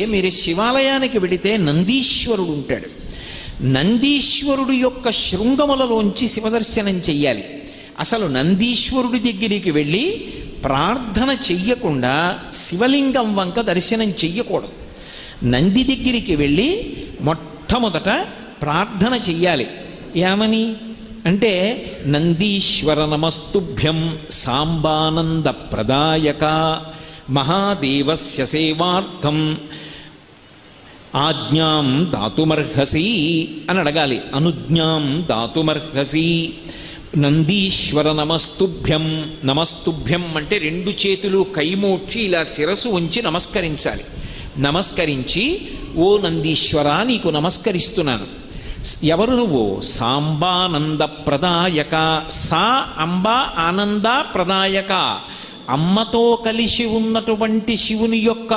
మీరు శివాలయానికి వెడితే నందీశ్వరుడు ఉంటాడు. నందీశ్వరుడు యొక్క శృంగములలోంచి శివదర్శనం చెయ్యాలి. అసలు నందీశ్వరుడి దగ్గరికి వెళ్ళి ప్రార్థన చెయ్యకుండా శివలింగం వంక దర్శనం చెయ్యకూడదు. నంది దగ్గరికి వెళ్ళి మొట్టమొదట ప్రార్థన చెయ్యాలి. ఏమని? అంటే నందీశ్వర నమస్తుభ్యం సాంబానంద ప్రదాయక మహాదేవస్య సేవార్థం. ఆజ్ఞాం దాతుమర్హసి అని అడగాలి. అనుజ్ఞాం దాతుమర్హసి. నందీశ్వర నమస్తుభ్యం. నమస్తుభ్యం అంటే రెండు చేతులు కైమోక్షి ఇలా శిరసు ఉంచి నమస్కరించాలి. నమస్కరించి ఓ నందీశ్వర నీకు నమస్కరిస్తున్నాను. ఎవరు నువ్వు? సాంబానంద ప్రదాయక. సా అంబా ఆనంద ప్రదాయక. అమ్మతో కలిసి ఉన్నటువంటి శివుని యొక్క